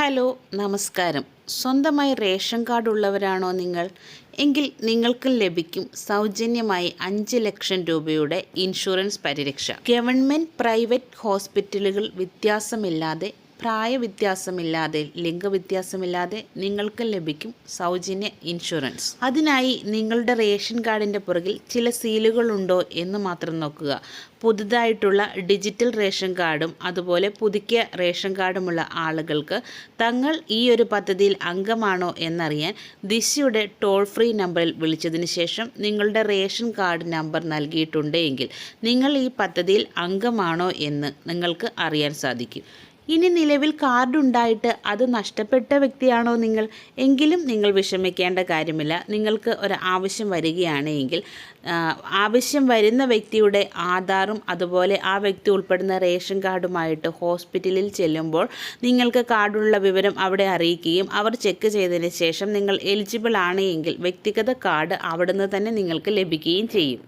Hello നമസ്കാരം. സ്വന്തമായി ration card ഉള്ളവരാണോ നിങ്ങൾ? എങ്കിൽ നിങ്ങൾക്കും ലഭിക്കും സൗജന്യമായി അഞ്ച് ലക്ഷം രൂപയുടെ ഇൻഷുറൻസ് പരിരക്ഷ. ഗവൺമെന്റ് പ്രൈവറ്റ് ഹോസ്പിറ്റലുകൾ വ്യത്യാസമില്ലാതെ പ്രായവ്യത്യാസമില്ലാതെ ലിംഗവ്യത്യാസമില്ലാതെ നിങ്ങൾക്ക് ലഭിക്കും സൗജന്യ ഇൻഷുറൻസ്. അതിനായി നിങ്ങളുടെ റേഷൻ കാർഡിന്റെ പുറകിൽ ചില സീലുകൾ ഉണ്ടോ എന്ന് മാത്രം നോക്കുക. പുതുതായിട്ടുള്ള ഡിജിറ്റൽ റേഷൻ കാർഡും അതുപോലെ പുതുക്കിയ റേഷൻ കാർഡുമുള്ള ആളുകൾക്ക് തങ്ങൾ ഈ ഒരു പദ്ധതിയിൽ അംഗമാണോ എന്നറിയാൻ ദിശയുടെ ടോൾ ഫ്രീ നമ്പറിൽ വിളിച്ചതിന് ശേഷം നിങ്ങളുടെ റേഷൻ കാർഡ് നമ്പർ നൽകിയിട്ടുണ്ടെങ്കിൽ നിങ്ങൾ ഈ പദ്ധതിയിൽ അംഗമാണോ എന്ന് നിങ്ങൾക്ക് അറിയാൻ സാധിക്കും. ഇനി നിലവിൽ കാർഡ് ഉണ്ടായിട്ട് അത് നഷ്ടപ്പെട്ട വ്യക്തിയാണോ നിങ്ങൾ? എങ്കിലും നിങ്ങൾ വിഷമിക്കേണ്ട കാര്യമില്ല. നിങ്ങൾക്ക് ഒരു ആവശ്യം വരികയാണെങ്കിൽ ആവശ്യം വരുന്ന വ്യക്തിയുടെ ആധാറും അതുപോലെ ആ വ്യക്തി ഉൾപ്പെടുന്ന റേഷൻ കാർഡുമായിട്ട് ഹോസ്പിറ്റലിൽ ചെല്ലുമ്പോൾ നിങ്ങൾക്ക് കാർഡുള്ള വിവരം അവിടെ അറിയിക്കുകയും അവർ ചെക്ക് ചെയ്തതിന് ശേഷം നിങ്ങൾ എലിജിബിൾ ആണെങ്കിൽ വ്യക്തിഗത കാർഡ് അവിടുന്ന് തന്നെ നിങ്ങൾക്ക് ലഭിക്കുകയും ചെയ്യും.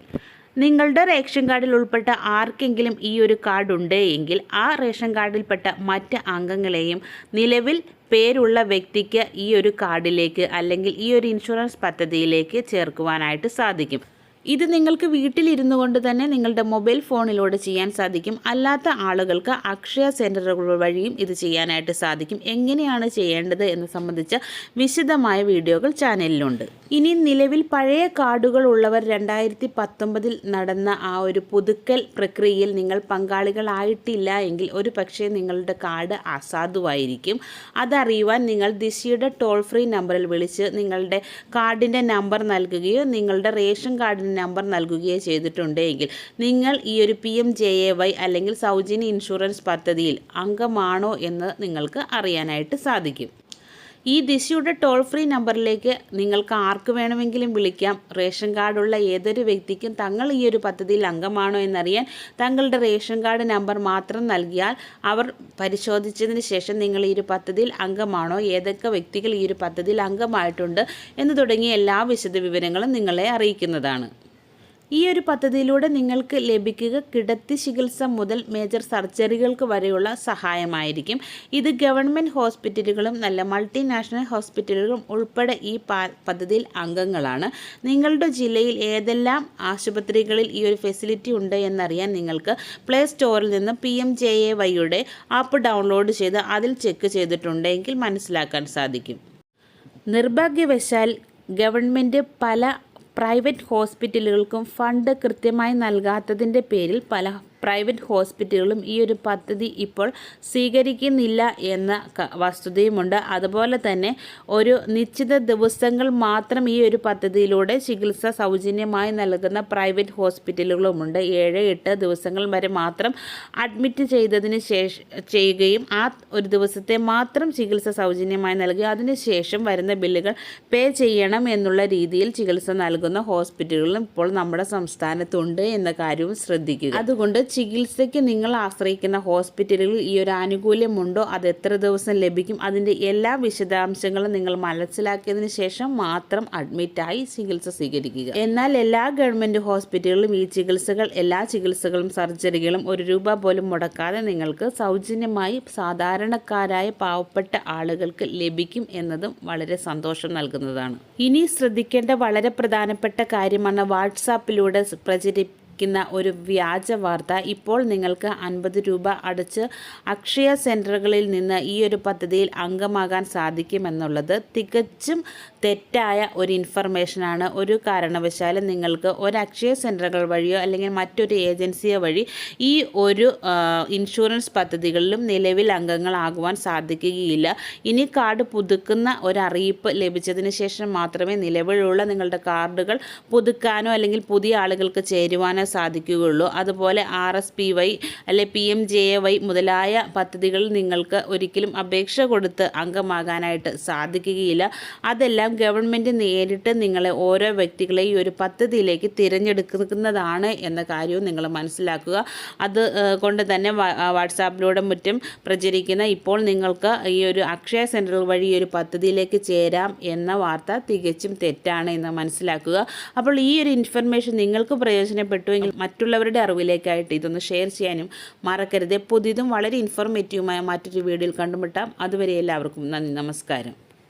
നിങ്ങളുടെ റേഷൻ കാർഡിൽ ഉൾപ്പെട്ട ആർക്കെങ്കിലും ഈ ഒരു കാർഡ് ഉണ്ട് എങ്കിൽ ആ റേഷൻ കാർഡിൽപ്പെട്ട മറ്റ് അംഗങ്ങളെയും നിലവിൽ പേരുള്ള വ്യക്തിക്ക് ഈ ഒരു കാർഡിലേക്ക് അല്ലെങ്കിൽ ഈ ഒരു ഇൻഷുറൻസ് പദ്ധതിയിലേക്ക് ചേർക്കുവാനായിട്ട് സാധിക്കും. ഇത് നിങ്ങൾക്ക് വീട്ടിലിരുന്നു കൊണ്ട് തന്നെ നിങ്ങളുടെ മൊബൈൽ ഫോണിലൂടെ ചെയ്യാൻ സാധിക്കും. അല്ലാത്ത ആളുകൾക്ക് അക്ഷയ സെന്ററുകൾ വഴിയും ഇത് ചെയ്യാനായിട്ട് സാധിക്കും. എങ്ങനെയാണ് ചെയ്യേണ്ടത് എന്ന് സംബന്ധിച്ച വിശദമായ വീഡിയോകൾ ചാനലിലുണ്ട്. ഇനി നിലവിൽ പഴയ കാർഡുകൾ ഉള്ളവർ രണ്ടായിരത്തി പത്തൊമ്പതിൽ നടന്ന ആ ഒരു പുതുക്കൽ പ്രക്രിയയിൽ നിങ്ങൾ പങ്കാളികളായിട്ടില്ല എങ്കിൽ ഒരു പക്ഷേ നിങ്ങളുടെ കാർഡ് അസാധുവായിരിക്കും. അതറിയുവാൻ നിങ്ങൾ ദിശയുടെ ടോൾ ഫ്രീ നമ്പറിൽ വിളിച്ച് നിങ്ങളുടെ കാർഡിന്റെ നമ്പർ നൽകുകയോ നിങ്ങളുടെ റേഷൻ കാർഡിന്റെ നമ്പർ നൽകുകയോ ചെയ്തിട്ടുണ്ടെങ്കിൽ നിങ്ങൾ ഈ ഒരു P M J A Y അല്ലെങ്കിൽ സൗജന്യ ഇൻഷുറൻസ് പദ്ധതിയിൽ അംഗമാണോ എന്ന് നിങ്ങൾക്ക് അറിയാനായിട്ട് സാധിക്കും. ഈ ദിശയുടെ ടോൾ ഫ്രീ നമ്പറിലേക്ക് നിങ്ങൾക്ക് ആർക്ക് വേണമെങ്കിലും വിളിക്കാം. റേഷൻ കാർഡുള്ള ഏതൊരു വ്യക്തിക്കും തങ്ങൾ ഈ ഒരു പദ്ധതിയിൽ അംഗമാണോ എന്നറിയാൻ തങ്ങളുടെ റേഷൻ കാർഡ് നമ്പർ മാത്രം നൽകിയാൽ അവർ പരിശോധിച്ചതിന് ശേഷം നിങ്ങൾ ഈ ഒരു പദ്ധതിയിൽ അംഗമാണോ ഏതൊക്കെ വ്യക്തികൾ ഈ ഒരു പദ്ധതിയിൽ അംഗമായിട്ടുണ്ട് എന്ന് തുടങ്ങിയ എല്ലാ വിശദവിവരങ്ങളും നിങ്ങളെ അറിയിക്കുന്നതാണ്. ഈ ഒരു പദ്ധതിയിലൂടെ നിങ്ങൾക്ക് ലഭിക്കുക കിടത്തി ചികിത്സ മുതൽ മേജർ സർജറികൾക്ക് വരെയുള്ള സഹായമായിരിക്കും. ഇത് ഗവൺമെന്റ് ഹോസ്പിറ്റലുകളും നല്ല മൾട്ടിനാഷണൽ ഹോസ്പിറ്റലുകളും ഉൾപ്പെടെ ഈ പദ്ധതിയിൽ അംഗങ്ങളാണ്. നിങ്ങളുടെ ജില്ലയിൽ ഏതെല്ലാം ആശുപത്രികളിൽ ഈ ഒരു ഫെസിലിറ്റി ഉണ്ട് എന്നറിയാൻ നിങ്ങൾക്ക് പ്ലേ സ്റ്റോറിൽ നിന്ന് പി എം ജെ എ വൈയുടെ ആപ്പ് ഡൗൺലോഡ് ചെയ്ത് അതിൽ ചെക്ക് ചെയ്തിട്ടുണ്ടെങ്കിൽ മനസ്സിലാക്കാൻ സാധിക്കും. നിർഭാഗ്യവശാൽ ഗവൺമെന്റ് പല പ്രൈവറ്റ് ഹോസ്പിറ്റലുകൾക്കും ഫണ്ട് കൃത്യമായി നൽകാത്തതിന്റെ പേരിൽ പല പ്രൈവറ്റ് ഹോസ്പിറ്റലുകളും ഈ ഒരു പദ്ധതി ഇപ്പോൾ സ്വീകരിക്കുന്നില്ല എന്ന വസ്തുതയുമുണ്ട്. അതുപോലെ തന്നെ ഒരു നിശ്ചിത ദിവസങ്ങൾ മാത്രം ഈ ഒരു പദ്ധതിയിലൂടെ ചികിത്സ സൗജന്യമായി നൽകുന്ന പ്രൈവറ്റ് ഹോസ്പിറ്റലുകളുമുണ്ട്. ഏഴ് എട്ട് ദിവസങ്ങൾ വരെ മാത്രം അഡ്മിറ്റ് ചെയ്തതിന് ശേഷം ചെയ്യുകയും ആ ഒരു ദിവസത്തെ മാത്രം ചികിത്സ സൗജന്യമായി നൽകുക അതിനുശേഷം വരുന്ന ബില്ലുകൾ പേ ചെയ്യണം എന്നുള്ള രീതിയിൽ ചികിത്സ നൽകുന്ന ഹോസ്പിറ്റലുകളും ഇപ്പോൾ നമ്മുടെ സംസ്ഥാനത്തുണ്ട് എന്ന കാര്യവും ശ്രദ്ധിക്കുക. അതുകൊണ്ട് ചികിത്സയ്ക്ക് നിങ്ങൾ ആശ്രയിക്കുന്ന ഹോസ്പിറ്റലുകളിൽ ഈ ഒരു ആനുകൂല്യമുണ്ടോ? അത് എത്ര ദിവസം ലഭിക്കും? അതിന്റെ എല്ലാ വിശദാംശങ്ങളും നിങ്ങൾ മനസ്സിലാക്കിയതിന് ശേഷം മാത്രം അഡ്മിറ്റായി ചികിത്സ സ്വീകരിക്കുക. എന്നാൽ എല്ലാ ഗവൺമെന്റ് ഹോസ്പിറ്റലുകളിലും ഈ ചികിത്സകൾ എല്ലാ ചികിത്സകളും സർജറികളും ഒരു രൂപ പോലും മുടക്കാതെ നിങ്ങൾക്ക് സൗജന്യമായി സാധാരണക്കാരായ പാവപ്പെട്ട ആളുകൾക്ക് ലഭിക്കും എന്നതും വളരെ സന്തോഷം നൽകുന്നതാണ്. ഇനി ശ്രദ്ധിക്കേണ്ട വളരെ പ്രധാനപ്പെട്ട കാര്യമാണ് വാട്സാപ്പിലൂടെ പ്രചരിപ്പിക്കുന്ന ഒരു വ്യാജ വാർത്ത ഇപ്പോൾ നിങ്ങൾക്ക് അൻപത് രൂപ അടച്ച് അക്ഷയ സെന്ററുകളിൽ നിന്ന് ഈ ഒരു പദ്ധതിയിൽ അംഗമാകാൻ സാധിക്കുമെന്നുള്ളത് തികച്ചും തെറ്റായ ഒരു ഇൻഫർമേഷനാണ്. ഒരു കാരണവശാലും നിങ്ങൾക്ക് ഒരു അക്ഷയ സെന്ററുകൾ വഴിയോ അല്ലെങ്കിൽ മറ്റൊരു ഏജൻസിയോ വഴി ഈ ഒരു ഇൻഷുറൻസ് പദ്ധതികളിലും നിലവിൽ അംഗങ്ങളാകുവാൻ സാധിക്കുകയില്ല. ഇനി കാർഡ് പുതുക്കുന്ന ഒരറിയിപ്പ് ലഭിച്ചതിന് ശേഷം മാത്രമേ നിലവിലുള്ള നിങ്ങളുടെ കാർഡുകൾ പുതുക്കാനോ അല്ലെങ്കിൽ പുതിയ ആളുകൾക്ക് ചേരുവാനോ സാധിക്കുകയുള്ളൂ. അതുപോലെ ആർ എസ് പി വൈ അല്ലെ P M J A Y മുതലായ പദ്ധതികൾ നിങ്ങൾക്ക് ഒരിക്കലും അപേക്ഷ കൊടുത്ത് അംഗമാകാനായിട്ട് സാധിക്കുകയില്ല. അതെല്ലാം ഗവൺമെന്റ് നേരിട്ട് നിങ്ങളെ ഓരോ വ്യക്തികളെ ഈ ഒരു പദ്ധതിയിലേക്ക് തിരഞ്ഞെടുക്കുന്നതാണ് എന്ന കാര്യവും നിങ്ങൾ മനസ്സിലാക്കുക. അത് കൊണ്ട് തന്നെ വാട്സാപ്പിലൂടെ മറ്റും പ്രചരിക്കുന്ന ഇപ്പോൾ നിങ്ങൾക്ക് ഈ ഒരു അക്ഷയ സെന്ററുകൾ വഴി ഈ ഒരു പദ്ധതിയിലേക്ക് ചേരാം എന്ന വാർത്ത തികച്ചും തെറ്റാണ് എന്ന് മനസ്സിലാക്കുക. അപ്പോൾ ഈ ഒരു ഇൻഫർമേഷൻ നിങ്ങൾക്ക് പ്രയോജനപ്പെട്ടു ഇഷ്ടമായെങ്കിൽ മറ്റുള്ളവരുടെ അറിവിലേക്കായിട്ട് ഇതൊന്ന് ഷെയർ ചെയ്യാനും മറക്കരുത്. പുതിയതും വളരെ ഇൻഫോർമേറ്റീവുമായ മറ്റൊരു വീഡിയോയിൽ കണ്ടുമുട്ടാം. അതുവരെ എല്ലാവർക്കും നന്ദി നമസ്കാരം.